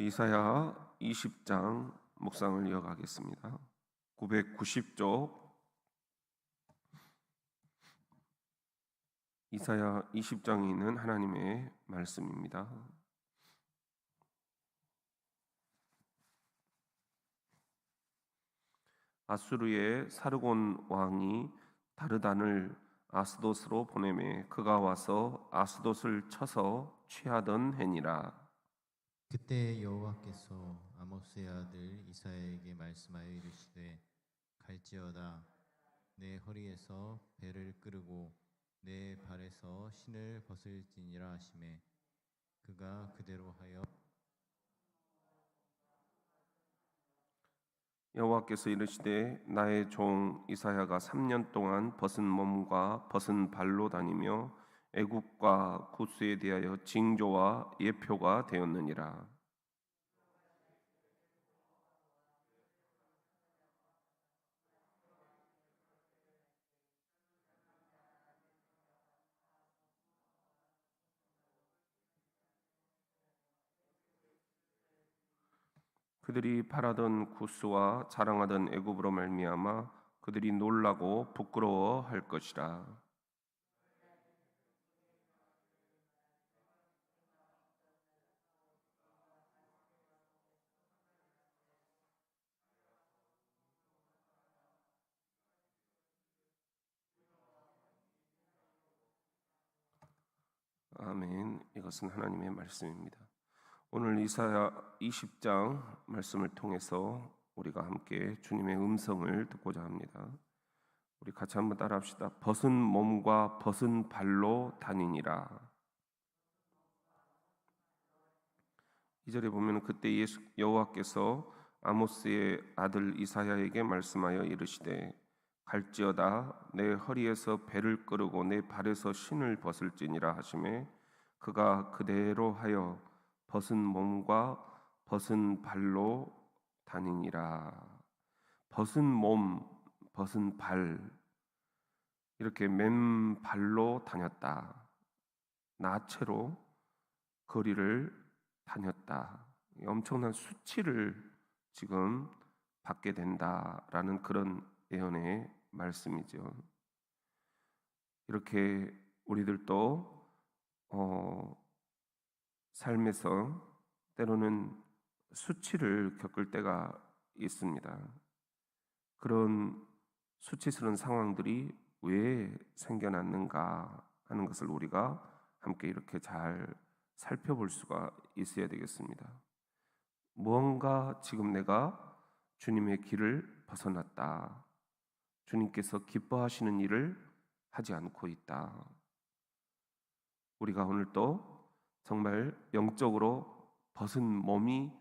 이사야 20장 묵상을 이어가겠습니다. 990쪽 이사야 20장에 있는 하나님의 말씀입니다. 아수르의 사르곤 왕이 다르단을 아스돗으로 보내매 그가 와서 아스돗을 쳐서 취하던 해니라. 그때 여호와께서 아모스의 아들 이사야에게 말씀하여 이르시되 갈지어다 내 허리에서 배를 끄르고 내 발에서 신을 벗을지니라 하심에 그가 그대로 하여 여호와께서 이르시되 나의 종 이사야가 3년 동안 벗은 몸과 벗은 발로 다니며 애국과 구스에 대하여 징조와 예표가 되었느니라. 그들이 바라던 구스와 자랑하던 애굽으로 말미암아 그들이 놀라고 부끄러워 할 것이라. 아멘. 이것은 하나님의 말씀입니다. 오늘 이사야 20장 말씀을 통해서 우리가 함께 주님의 음성을 듣고자 합니다. 우리 같이 한번 따라합시다. 벗은 몸과 벗은 발로 다니니라. 이 절에 보면 그때 예수 여호와께서 아모스의 아들 이사야에게 말씀하여 이르시되 갈지어다 내 허리에서 배를 끄르고 내 발에서 신을 벗을지니라 하심에 그가 그대로 하여 벗은 몸과 벗은 발로 다니니라. 벗은 몸, 벗은 발 이렇게 맨발로 다녔다. 나체로 거리를 다녔다. 엄청난 수치를 지금 받게 된다라는 그런 예언의 말씀이죠. 이렇게 우리들도 어, 삶에서 때로는 수치를 겪을 때가 있습니다. 그런 수치스러운 상황들이 왜 생겨났는가 하는 것을 우리가 함께 이렇게 잘 살펴볼 수가 있어야 되겠습니다. 무언가 지금 내가 주님의 길을 벗어났다. 주님께서 기뻐하시는 일을 하지 않고 있다. 우리가 오늘 또 정말 영적으로 벗은 몸이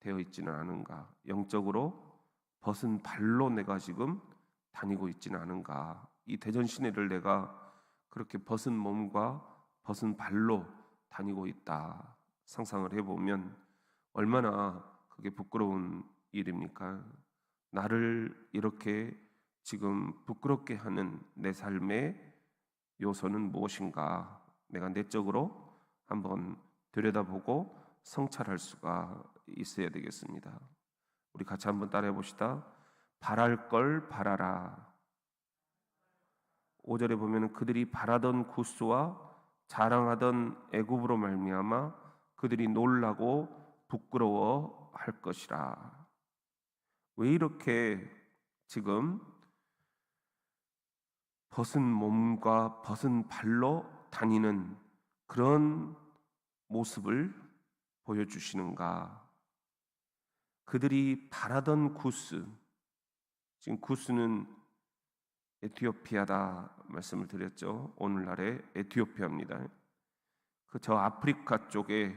되어 있지는 않은가? 영적으로 벗은 발로 내가 지금 다니고 있지는 않은가? 이 대전 시내를 내가 그렇게 벗은 몸과 벗은 발로 다니고 있다. 상상을 해보면 얼마나 그게 부끄러운 일입니까? 나를 이렇게 지금 부끄럽게 하는 내 삶의 요소는 무엇인가? 내가 내적으로 한번 들여다보고 성찰할 수가 있어야 되겠습니다. 우리 같이 한번 따라해 봅시다. 바랄 걸 바라라. 5절에 보면 그들이 바라던 구스와 자랑하던 애굽으로 말미암아 그들이 놀라고 부끄러워 할 것이라. 왜 이렇게 지금 벗은 몸과 벗은 발로 다니는 그런 모습을 보여주시는가? 그들이 바라던 구스, 지금 구스는 에티오피아다 말씀을 드렸죠. 오늘날의 에티오피아입니다. 그 저 아프리카 쪽에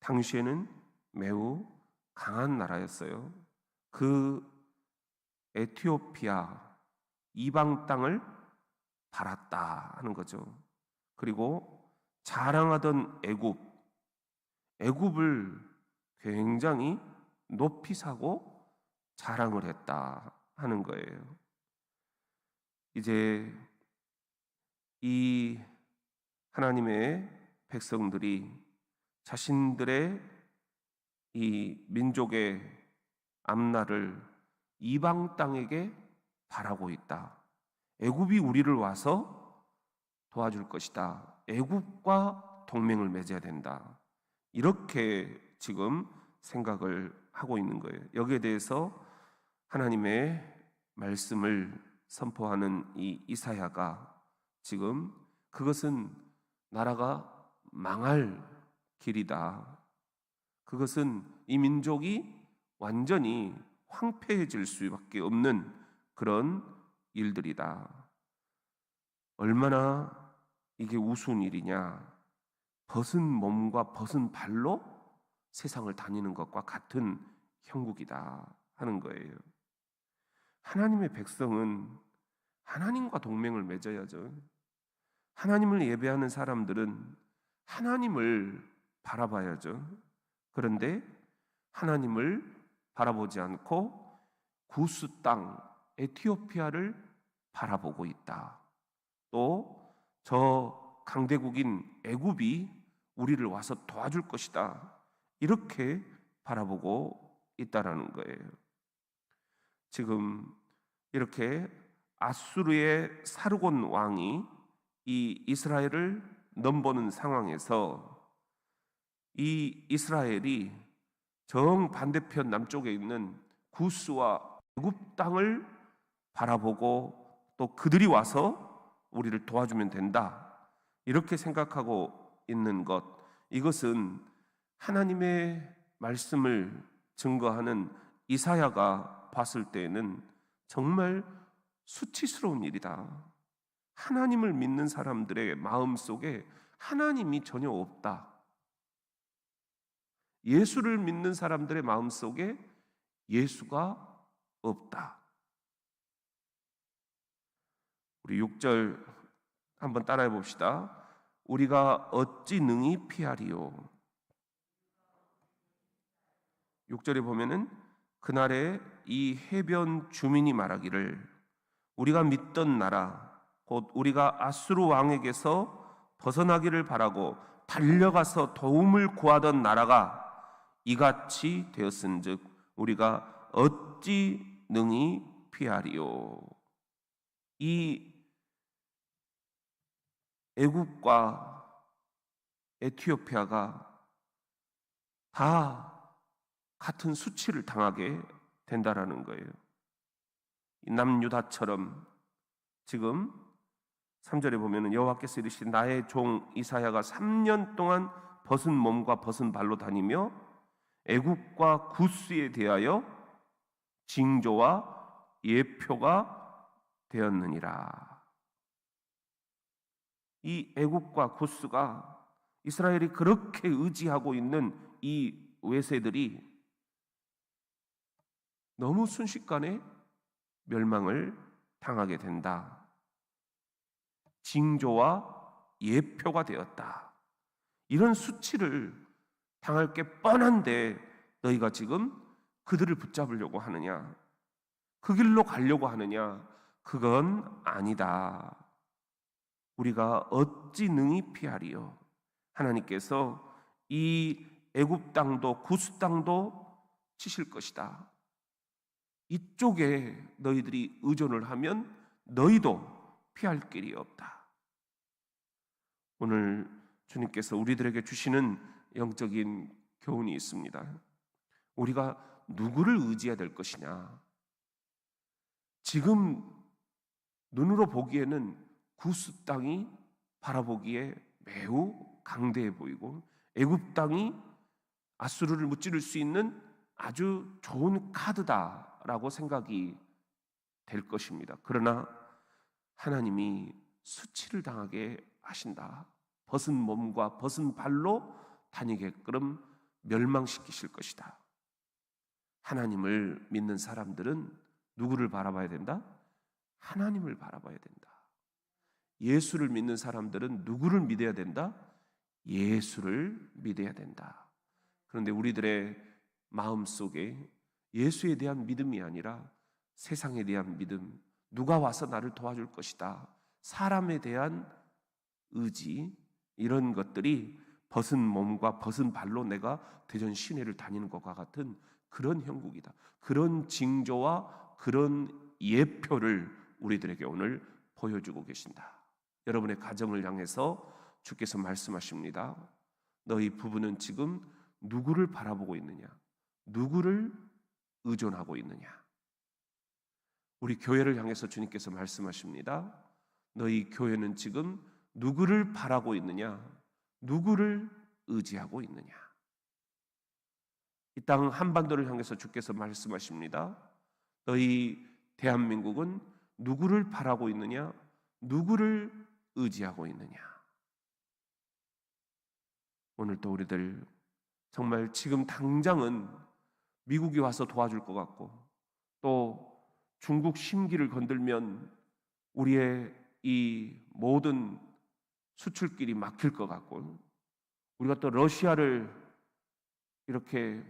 당시에는 매우 강한 나라였어요. 그 에티오피아 이방 땅을 바랐다 하는 거죠. 그리고 자랑하던 애굽, 애굽을 굉장히 높이 사고 자랑을 했다 하는 거예요. 이제 이 하나님의 백성들이 자신들의 이 민족의 앞날을 이방 땅에게 바라고 있다. 애굽이 우리를 와서 도와줄 것이다. 애굽과 동맹을 맺어야 된다. 이렇게 지금 생각을 하고 있는 거예요. 여기에 대해서 하나님의 말씀을 선포하는 이 이사야가 지금 그것은 나라가 망할 길이다. 그것은 이 민족이 완전히 황폐해질 수밖에 없는 그런 일들이다. 얼마나 이게 우스운 일이냐. 벗은 몸과 벗은 발로 세상을 다니는 것과 같은 형국이다 하는 거예요. 하나님의 백성은 하나님과 동맹을 맺어야죠. 하나님을 예배하는 사람들은 하나님을 바라봐야죠. 그런데 하나님을 바라보지 않고 구스 땅 에티오피아를 바라보고 있다. 또 저 강대국인 애굽이 우리를 와서 도와줄 것이다. 이렇게 바라보고 있다라는 거예요. 지금 이렇게 아수르의 사르곤 왕이 이 이스라엘을 넘보는 상황에서 이 이스라엘이 정 반대편 남쪽에 있는 구스와 애굽 땅을 바라보고 또 그들이 와서 우리를 도와주면 된다. 이렇게 생각하고 있는 것 이것은 하나님의 말씀을 증거하는 이사야가 봤을 때에는 정말 수치스러운 일이다. 하나님을 믿는 사람들의 마음 속에 하나님이 전혀 없다. 예수를 믿는 사람들의 마음 속에 예수가 없다. 우리 6절 한번 따라해 봅시다. 우리가 어찌 능히 피하리요? 6절에 보면은 그날에 이 해변 주민이 말하기를 우리가 믿던 나라 곧 우리가 아수르 왕에게서 벗어나기를 바라고 달려가서 도움을 구하던 나라가 이같이 되었은즉 우리가 어찌 능히 피하리요 이 애굽과 에티오피아가 다 같은 수치를 당하게 된다라는 거예요. 이 남유다처럼 지금 3절에 보면은 여호와께서 이르시되 나의 종 이사야가 3년 동안 벗은 몸과 벗은 발로 다니며 애굽과 구스에 대하여 징조와 예표가 되었느니라. 이 애국과 구스가 이스라엘이 그렇게 의지하고 있는 이 외세들이 너무 순식간에 멸망을 당하게 된다. 징조와 예표가 되었다. 이런 수치를 당할 게 뻔한데 너희가 지금 그들을 붙잡으려고 하느냐? 그 길로 가려고 하느냐? 그건 아니다. 우리가 어찌 능히 피하리요? 하나님께서 이 애굽 땅도 구스 땅도 치실 것이다. 이쪽에 너희들이 의존을 하면 너희도 피할 길이 없다. 오늘 주님께서 우리들에게 주시는 영적인 교훈이 있습니다. 우리가 누구를 의지해야 될 것이냐? 지금 눈으로 보기에는 구스 땅이 바라보기에 매우 강대해 보이고 애굽 땅이 아수르를 무찌를 수 있는 아주 좋은 카드다라고 생각이 될 것입니다. 그러나 하나님이 수치를 당하게 하신다. 벗은 몸과 벗은 발로 다니게끔 멸망시키실 것이다. 하나님을 믿는 사람들은 누구를 바라봐야 된다? 하나님을 바라봐야 된다. 예수를 믿는 사람들은 누구를 믿어야 된다? 예수를 믿어야 된다. 그런데 우리들의 마음 속에 예수에 대한 믿음이 아니라 세상에 대한 믿음, 누가 와서 나를 도와줄 것이다. 사람에 대한 의지, 이런 것들이 벗은 몸과 벗은 발로 내가 대전 시내를 다니는 것과 같은 그런 형국이다. 그런 징조와 그런 예표를 우리들에게 오늘 보여주고 계신다. 여러분의 가정을 향해서 주께서 말씀하십니다. 너희 부부는 지금 누구를 바라보고 있느냐? 누구를 의존하고 있느냐? 우리 교회를 향해서 주님께서 말씀하십니다. 너희 교회는 지금 누구를 바라고 있느냐? 누구를 의지하고 있느냐? 이 땅 한반도를 향해서 주께서 말씀하십니다. 너희 대한민국은 누구를 바라고 있느냐? 누구를 의지하고 있느냐? 오늘 또 우리들 정말 지금 당장은 미국이 와서 도와줄 것 같고 또 중국 심기를 건들면 우리의 이 모든 수출길이 막힐 것 같고 우리가 또 러시아를 이렇게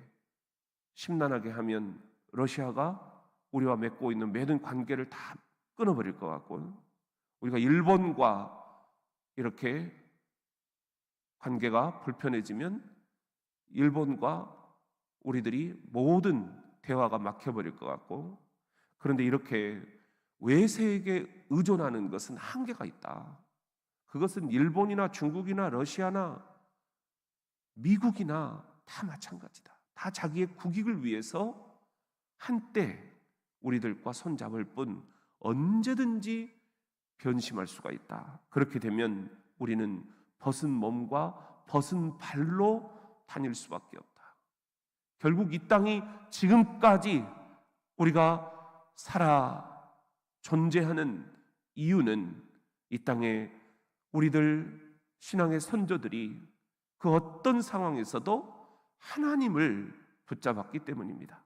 심란하게 하면 러시아가 우리와 맺고 있는 모든 관계를 다 끊어버릴 것 같고 우리가 일본과 이렇게 관계가 불편해지면 일본과 우리들이 모든 대화가 막혀버릴 것 같고 그런데 이렇게 외세에게 의존하는 것은 한계가 있다. 그것은 일본이나 중국이나 러시아나 미국이나 다 마찬가지다. 다 자기의 국익을 위해서 한때 우리들과 손잡을 뿐 언제든지 변심할 수가 있다. 그렇게 되면 우리는 벗은 몸과 벗은 발로 다닐 수밖에 없다. 결국 이 땅이 지금까지 우리가 살아 존재하는 이유는 이 땅에 우리들 신앙의 선조들이 그 어떤 상황에서도 하나님을 붙잡았기 때문입니다.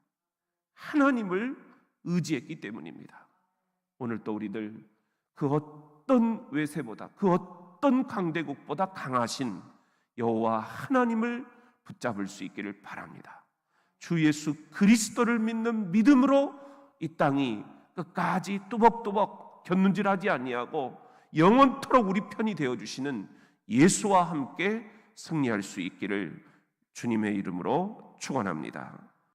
하나님을 의지했기 때문입니다. 오늘 또 우리들 그 어떤 외세보다 그 어떤 강대국보다 강하신 여호와 하나님을 붙잡을 수 있기를 바랍니다. 주 예수 그리스도를 믿는 믿음으로 이 땅이 끝까지 뚜벅뚜벅 곁눈질하지 아니하고 영원토록 우리 편이 되어 주시는 예수와 함께 승리할 수 있기를 주님의 이름으로 축원합니다.